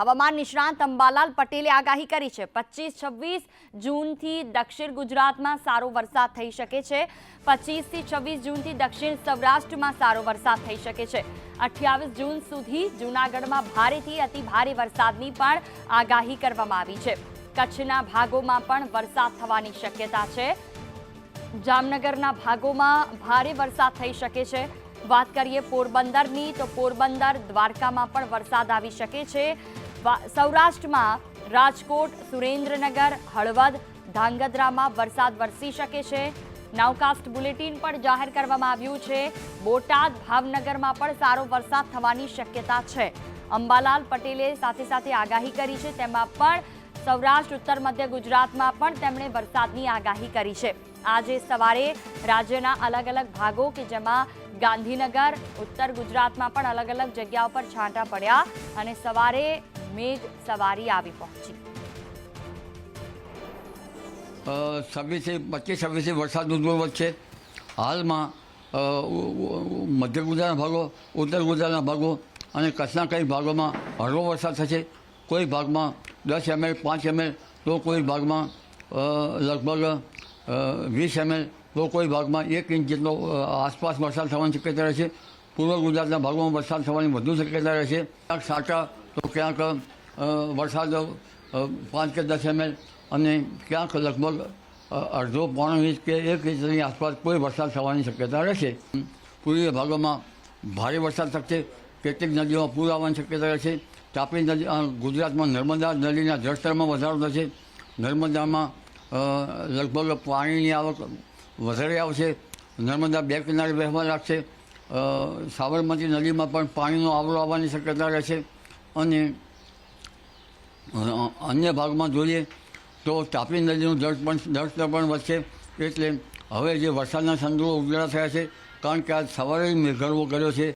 હવામાન નિષ્ણાંત અંબાલાલ પટેલે આગાહી કરી છે. પચીસ, છવ્વીસ જૂનથી દક્ષિણ ગુજરાતમાં સારો વરસાદ થઈ શકે છે. પચીસથી છવ્વીસ જૂનથી દક્ષિણ સૌરાષ્ટ્રમાં સારો વરસાદ થઈ શકે છે. અઠ્યાવીસ જૂન સુધી જૂનાગઢમાં ભારેથી અતિ ભારે વરસાદની પણ આગાહી કરવામાં આવી છે. કચ્છના ભાગોમાં પણ વરસાદ થવાની શક્યતા છે. જામનગરના ભાગોમાં ભારે વરસાદ થઈ શકે છે. વાત કરીએ પોરબંદરની, તો પોરબંદર દ્વારકામાં પણ વરસાદ આવી શકે છે. સૌરાષ્ટ્રમાં રાજકોટ, સુરેન્દ્રનગર, હળવદ, ધાંગધ્રામાં વરસાદ વરસી શકે છે. નાવકાસ્ટ બુલેટિન પણ જાહેર કરવામાં આવ્યું છે. બોટાદ, ભાવનગરમાં પણ સારો વરસાદ થવાની શક્યતા છે. અંબાલાલ પટેલે સાથે સાથે આગાહી કરી છે. તેમાં પણ સૌરાષ્ટ્ર, ઉત્તર મધ્ય ગુજરાતમાં પણ તેમણે વરસાદની આગાહી કરી છે. આજે સવારે રાજ્યના અલગ અલગ ભાગો કે જેમાં ગાંધીનગર, ઉત્તર ગુજરાતમાં પણ અલગ અલગ જગ્યાઓ પર છાંટા પડ્યા અને સવારે મેઘ સવારી આવી પહોંચી. છવ્વીસથી પચીસ છવ્વીસે વરસાદનું જોર વધશે હાલમાં મધ્ય ગુજરાતના ભાગો, ઉત્તર ગુજરાતના ભાગો અને કચ્છના કઈ ભાગોમાં હળવો વરસાદ થશે. કોઈ ભાગમાં દસ એમએલ પાંચ એમએલ તો કોઈ ભાગમાં લગભગ વીસ એમએલ તો કોઈ ભાગમાં એક ઇંચ જેટલો આસપાસ વરસાદ થવાની શક્યતા રહેશે. પૂર્વ ગુજરાતના ભાગોમાં વરસાદ થવાની વધુ શક્યતા રહેશે. સાટા તો ક્યાંક વરસાદ પાંચ કે દસ એમએલ અને ક્યાંક લગભગ અડધો પોણો ઇંચ કે એક ઇંચની આસપાસ કોઈ વરસાદ થવાની શક્યતા રહેશે. પૂર્વીય ભાગોમાં ભારે વરસાદ થશે, કેટલીક નદીઓમાં પૂર આવવાની શક્યતા રહેશે. તાપી નદી ગુજરાતમાં નર્મદા નદીના જળસ્તરમાં વધારો થશે. નર્મદામાં લગભગ પાણીની આવક વધારે આવશે. નર્મદા બે કિનારે વહેવા લાગશે. સાબરમતી નદીમાં પણ પાણીનો આવરો આવવાની શક્યતા રહેશે. અને અન્ય ભાગમાં જોઈએ તો તાપી નદીનું જળ પણ જળસ્તર પણ વધશે. એટલે હવે જે વરસાદના સંદર્ભો ઉજળા થયા છે, કારણ કે આજ સવારે મેઘગર્વો કર્યો છે.